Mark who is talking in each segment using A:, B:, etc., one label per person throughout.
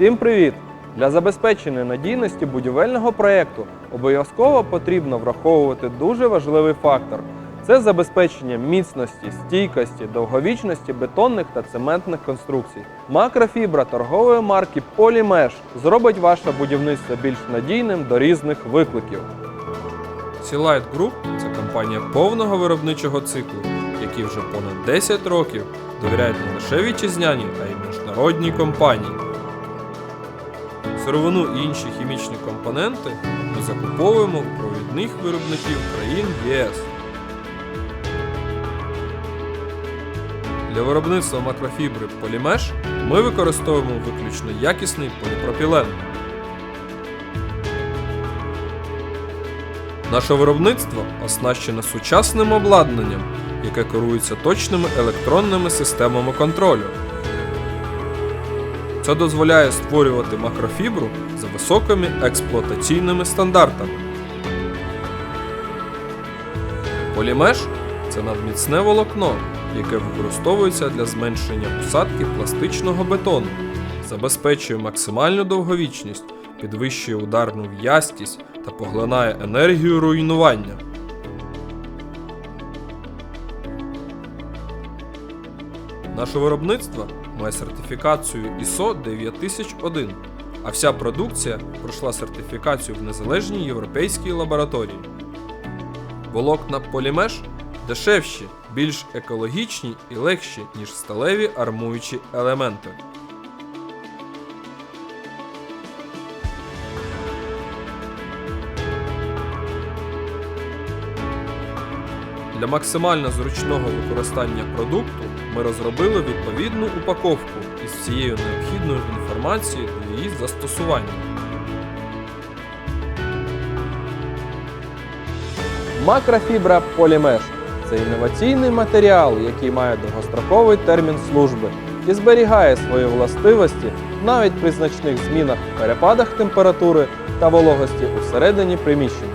A: Всім привіт! Для забезпечення надійності будівельного проєкту обов'язково потрібно враховувати дуже важливий фактор це забезпечення міцності, стійкості, довговічності бетонних та цементних конструкцій. Макрофібра торгової марки Polymеш зробить ваше будівництво більш надійним до різних викликів.
B: Сілайт Group – це компанія повного виробничого циклу, які вже понад 10 років довіряють не лише вітчизняній, а й міжнародній компанії. Сировину і інші хімічні компоненти ми закуповуємо у провідних виробників країн ЄС. Для виробництва макрофібри Полімеш ми використовуємо виключно якісний поліпропілен. Наше виробництво оснащене сучасним обладнанням, яке керується точними електронними системами контролю. Це дозволяє створювати макрофібру за високими експлуатаційними стандартами. Полімеш це надміцне волокно, яке використовується для зменшення усадки пластичного бетону, забезпечує максимальну довговічність, підвищує ударну в'язкість та поглинає енергію руйнування. Наше виробництво має сертифікацію ISO 9001, а вся продукція пройшла сертифікацію в незалежній європейській лабораторії. Волокна полімеш дешевші, більш екологічні і легші, ніж сталеві армуючі елементи. Для максимально зручного використання продукту ми розробили відповідну упаковку із всією необхідною інформацією для її застосування.
A: Макрофібра Полімеш це інноваційний матеріал, який має довгостроковий термін служби і зберігає свої властивості навіть при значних змінах перепадах температури та вологості усередині приміщення.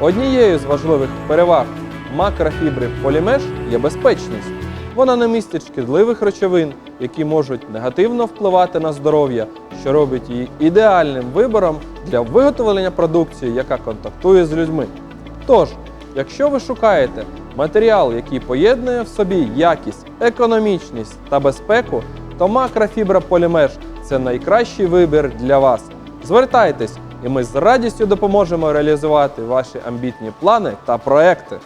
A: Однією з важливих переваг макрофібри Полімеш є безпечність. Вона не містить шкідливих речовин, які можуть негативно впливати на здоров'я, що робить її ідеальним вибором для виготовлення продукції, яка контактує з людьми. Тож, якщо ви шукаєте матеріал, який поєднує в собі якість, економічність та безпеку, то макрофібра Полімеш це найкращий вибір для вас. Звертайтесь, і ми з радістю допоможемо реалізувати ваші амбітні плани та проекти.